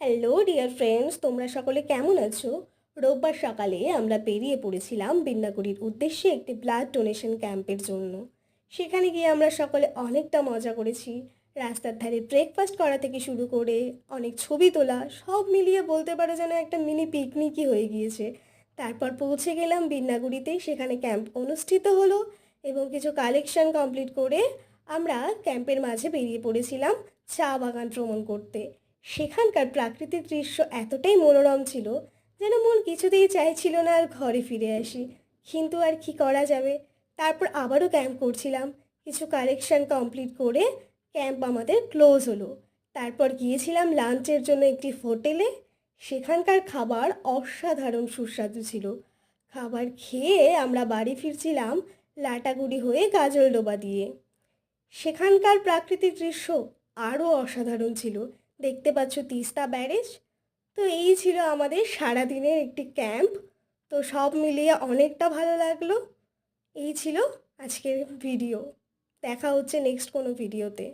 Hello dear friends তোমরা সকলে কেমন আছো? রোববার সকালে আমরা বেরিয়ে পড়েছিলাম বিন্নাগুড়ির উদ্দেশ্যে একটি ব্লাড ডোনেশন ক্যাম্পের জন্য। সেখানে গিয়ে আমরা সকলে অনেকটা মজা করেছি। রাস্তার ধারে ব্রেকফাস্ট করা থেকে শুরু করে অনেক ছবি তোলা, সব মিলিয়ে বলতে পারো যেন একটা মিনি পিকনিকই হয়ে গিয়েছে। তারপর পৌঁছে গেলাম বিন্নাগুড়িতে সেখানে ক্যাম্প অনুষ্ঠিত হলো এবং কিছু কালেকশন কমপ্লিট করে আমরা ক্যাম্পের মাঝে বেরিয়ে পড়েছিলাম চা বাগান ভ্রমণ করতে। সেখানকার প্রাকৃতিক দৃশ্য এতটাই মনোরম ছিল যেন মন কিছুতেই চাইছিল না আর ঘরে ফিরে আসি। কিন্তু আর কি করা যাবে? তারপর আবারও ক্যাম্প করছিলাম। কিছু কালেকশন কমপ্লিট করে ক্যাম্প আমাদের ক্লোজ হলো। তারপর গিয়েছিলাম লাঞ্চের জন্য একটি হোটেলে। সেখানকার খাবার অসাধারণ সুস্বাদু ছিল। খাবার খেয়ে আমরা বাড়ি ফিরছিলাম লাটাগুড়ি হয়ে গাজলডোবা দিয়ে। সেখানকার প্রাকৃতিক দৃশ্য আরও অসাধারণ ছিল। দেখতে পাচ্ছ তিস্তা ব্যারেজ। তো এই ছিল আমাদের সারাদিনের একটি ক্যাম্প। তো সব মিলিয়ে অনেকটা ভালো লাগল। এই ছিল আজকের ভিডিও। দেখা হচ্ছে নেক্সট কোনো ভিডিওতে।